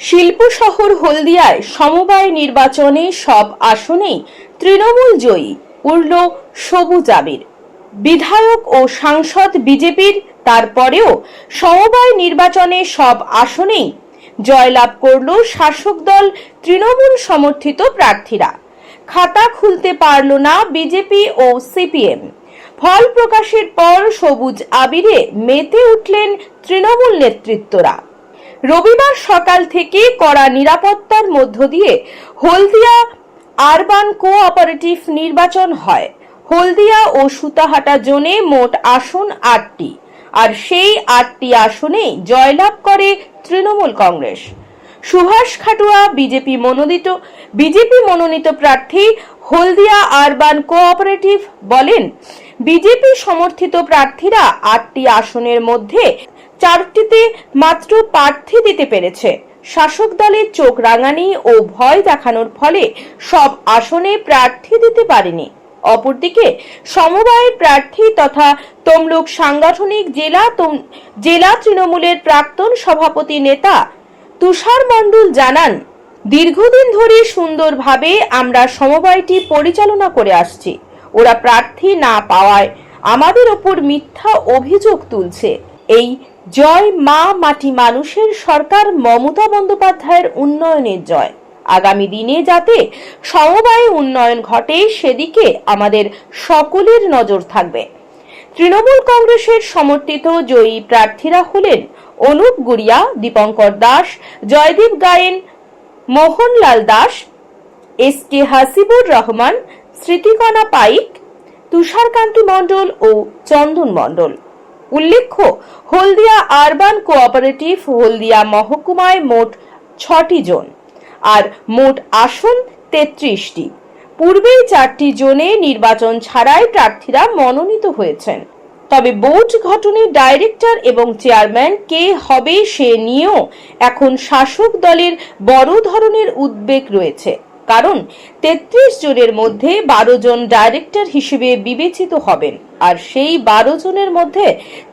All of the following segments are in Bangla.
শিল্প শহর হলদিয়ায় সমবায় নির্বাচনে সব আসনেই তৃণমূল জয়ী, উড়ল সবুজ আবির। বিধায়ক ও সাংসদ বিজেপির, তারপরেও সমবায় নির্বাচনে সব আসনেই জয়লাভ করল শাসক দল তৃণমূল সমর্থিত প্রার্থীরা। খাতা খুলতে পারল না বিজেপি ও সিপিএম। ফল প্রকাশের পর সবুজ আবিরে মেতে উঠলেন তৃণমূল নেতৃত্বরা। রবিবার সকাল থেকে কড়া নিরাপত্তার মধ্য দিয়ে হলদিয়া আরবান কোঅপারেটিভ নির্বাচন হয়। হলদিয়া ও সুতাহাটা জোনে মোট আসন আটটি, আর সেই আটটি আসনে জয়লাভ করে তৃণমূল কংগ্রেস। সুভাষ খাটুয়া, বিজেপি মনোনীত বিজেপি মনোনীত প্রার্থী হলদিয়া আরবান কোঅপারেটিভ বলেন বিজেপি সমর্থিত প্রার্থীরা আটটি আসনের মধ্যে চারটিতে মাত্র প্রার্থী দিতে পেরেছে। শাসক দলের চোখ রাঙানি ও ভয় দেখানোর ফলে সব আসনে প্রার্থী দিতে পারেনি। অপরদিকে সমবায়ের প্রার্থী তথা তমলুক সাংগঠনিক জেলা জেলা তৃণমূলের প্রাক্তন সভাপতি নেতা তুষার মণ্ডল জানান, দীর্ঘদিন ধরে সুন্দরভাবে আমরা সমবায়টি পরিচালনা করে আসছি। ওরা প্রার্থী না পাওয়ায় আমাদের ওপর মিথ্যা অভিযোগ তুলছে। এই জয় মা মাটি মানুষের সরকার মমতা বন্দ্যোপাধ্যায়ের উন্নয়নের জয়। আগামী দিনে যাতে সমবায় উন্নয়ন ঘটে, সেদিকে আমাদের সকলের নজর থাকবে। তৃণমূল কংগ্রেসের সমর্থিত জয়ী প্রার্থীরা হলেন অনুপ গুড়িয়া, দীপঙ্কর দাস, জয়দীপ গায়েন, মোহনলাল দাস, এস কে হাসিবুর রহমান স্মৃতিকণা পাইক, তুষারকান্তি মণ্ডল ও চন্দন মণ্ডল। উল্লেখ্য, হলদিয়া আরবান কোঅপারেটিভ, হলদিয়া মহকুমায় মোট ছটি জোন আর মোট আসন তেত্রিশটি। পূর্বেই চারটি জোনে নির্বাচন ছাড়াই প্রার্থীরা মনোনীত হয়েছেন। তবে বোর্ড গঠনের ডাইরেক্টর এবং চেয়ারম্যান কে হবে সে নিয়েও এখন শাসক দলের বড় ধরনের উদ্বেগ রয়েছে। কারণ তেত্রিশ জনের মধ্যে বারো জন ডাইরেক্টর হিসেবে বিবেচিত হবেন আর সেই বারো জনের মধ্যে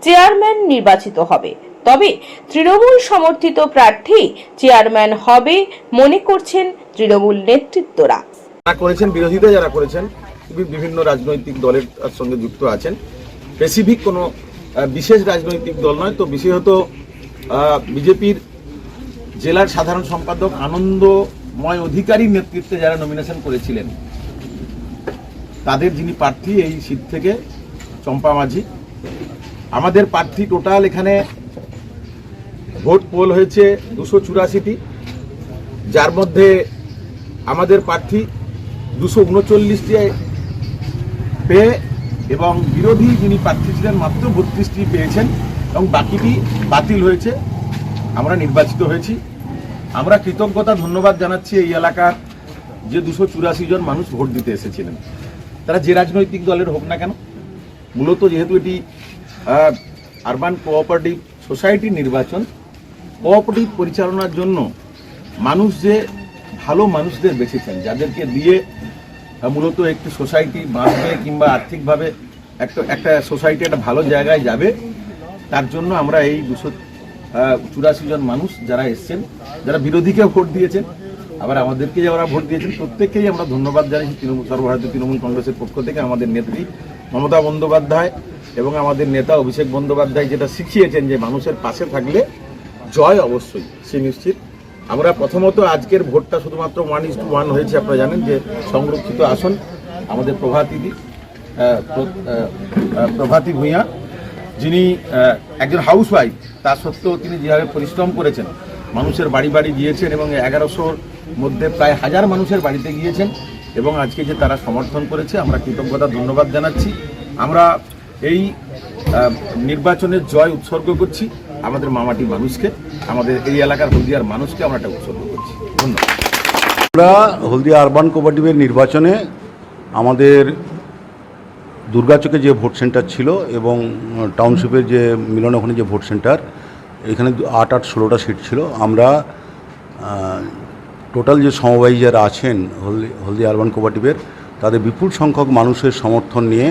চেয়ারম্যান নির্বাচিত হবে। তবে তৃণমূল সমর্থিত প্রার্থী চেয়ারম্যান হবে মনে করছেন তৃণমূল নেতৃত্বরা। যারা করেছেন, বিরোধীরা যারা করেছেন বিভিন্ন রাজনৈতিক দলের সঙ্গে যুক্ত আছেন। স্পেসিফিক কোনো বিশেষ রাজনৈতিক দল নয়, তো বিশেষত বিজেপির জেলার সাধারণ সম্পাদক আনন্দময় অধিকারীর নেতৃত্বে যারা নমিনেশন করেছিলেন, তাদের যিনি প্রার্থী এই সিট থেকে চম্পা মাঝি, আমাদের প্রার্থী টোটাল এখানে ভোট পোল হয়েছে দুশো চুরাশিটি। যার মধ্যে আমাদের প্রার্থী দুশো উনচল্লিশটি পেয়ে এবং বিরোধী যিনি প্রার্থী ছিলেন মাত্র বত্রিশটি পেয়েছেন এবং বাকিটি বাতিল হয়েছে। আমরা নির্বাচিত হয়েছি। আমরা কৃতজ্ঞতা, ধন্যবাদ জানাচ্ছি এই এলাকার যে দুশো চুরাশি জন মানুষ ভোট দিতে এসেছিলেন। তারা যে রাজনৈতিক দলের হোক না কেন, মূলত যেহেতু এটি আরবান কোঅপারেটিভ সোসাইটির নির্বাচন কোঅপারেটিভ পরিচালনার জন্য মানুষ যে ভালো মানুষদের বেছেছেন, যাদেরকে দিয়ে মূলত একটি সোসাইটি বাঁচবে কিংবা আর্থিকভাবে একটা একটা সোসাইটি একটা ভালো জায়গায় যাবে, তার জন্য আমরা এই দুশো চুরাশি জন মানুষ যারা এসছেন, যারা বিরোধীকে ভোট দিয়েছেন, আবার আমাদেরকে যারা ভোট দিয়েছেন, প্রত্যেককেই আমরা ধন্যবাদ জানাই তৃণমূল সর্বভারতীয় তৃণমূল কংগ্রেসের পক্ষ থেকে আমাদের নেত্রী মমতা বন্দ্যোপাধ্যায় এবং আমাদের নেতা অভিষেক বন্দ্যোপাধ্যায় যেটা শিখিয়েছেন যে মানুষের পাশে থাকলে জয় অবশ্যই, সে নিশ্চিত। আমরা প্রথমত আজকের ভোটটা শুধুমাত্র ওয়ান ইস টু ওয়ান হয়েছে, আপনারা জানেন যে সংরক্ষিত আসন, আমাদের প্রভাতিদি প্রভাতী ভূঁইয়া যিনি একজন হাউস ওয়াইফ তা সত্ত্বেও তিনি যেভাবে পরিশ্রম করেছেন, মানুষের বাড়ি বাড়ি গিয়েছেন এবং এগারোশোর মধ্যে প্রায় হাজার মানুষের বাড়িতে গিয়েছেন এবং আজকে যে তারা সমর্থন করেছে, আমরা কৃতজ্ঞতা, ধন্যবাদ জানাচ্ছি। আমরা এই নির্বাচনের জয় উৎসর্গ করছি আমাদের মামাটি মানুষকে, আমাদের এই এলাকার হলদিয়ার মানুষকে আমরা এটা উৎসর্গ করছি। ধন্যবাদ। আমরা হলদিয়া আরবান কোঅপারেটিভের নির্বাচনে আমাদের দুর্গাচকে যে ভোট সেন্টার ছিল এবং টাউনশিপের যে মিলনখনে যে ভোট সেন্টার, এখানে আট আট ষোলোটা সিট ছিল। আমরা টোটাল যে সমবায়ী যারা আছেন, হলদি হলদিয়া আরবান কোঅপারেটিভের তাদের বিপুল সংখ্যক মানুষের সমর্থন নিয়ে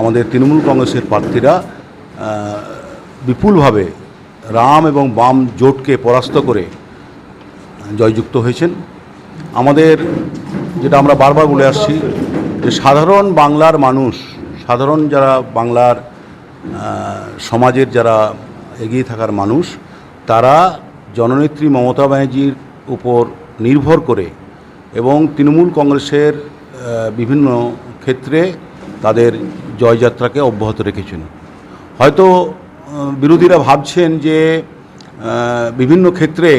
আমাদের তৃণমূল কংগ্রেসের প্রার্থীরা বিপুলভাবে রাম এবং বাম জোটকে পরাস্ত করে জয়যুক্ত হয়েছেন। আমাদের, যেটা আমরা বারবার বলে আসছি, যে সাধারণ বাংলার মানুষ সাধারণ যারা বাংলার সমাজের যারা এগিয়ে থাকার মানুষ, তারা জননেত্রী মমতা ব্যানার্জির উপর নির্ভর করে এবং তৃণমূল কংগ্রেসের বিভিন্ন ক্ষেত্রে তাদের জয়যাত্রাকে অব্যাহত রেখেছেন। হয়তো বিরোধীরা ভাবছেন যে বিভিন্ন ক্ষেত্রে,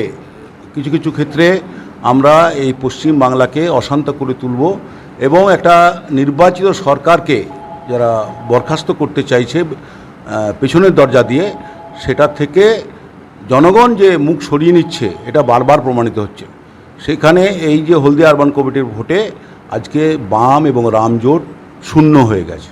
কিছু কিছু ক্ষেত্রে আমরা এই পশ্চিম বাংলাকে অশান্ত করে তুলব এবং একটা নির্বাচিত সরকারকে যারা বরখাস্ত করতে চাইছে পেছনের দরজা দিয়ে, সেটা থেকে জনগণ যে মুখ সরিয়ে নিচ্ছে, এটা বারবার প্রমাণিত হচ্ছে। সেখানে এই যে হলদিয়া আরবান কমিটির ভোটে আজকে বাম এবং রামজোট শূন্য হয়ে গেছে।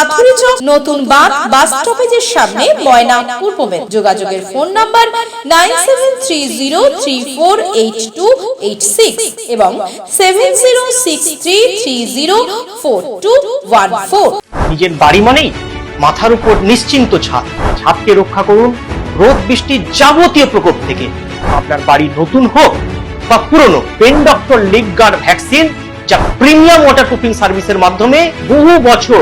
মাথুরি চক নতুন বাঁধ বাস স্টপেজের সামনে ময়না পূর্ব মেদ যোগাযোগের phone number nine seven three zero three four eight two eight six এবং seven zero six three three zero four two one four. নিজের বাড়ি মানেই মাথার উপর নিশ্চিন্ত ছাদ। ছাদকে রক্ষা করুন রোদ বৃষ্টির যাবতীয় প্রকোপ থেকে। আপনার বাড়ি নতুন হোক বা পুরনো, pen doctor leak guard vaccine যা প্রিমিয়াম ওয়াটার প্রুফিং সার্ভিসের মাধ্যমে বহু বছর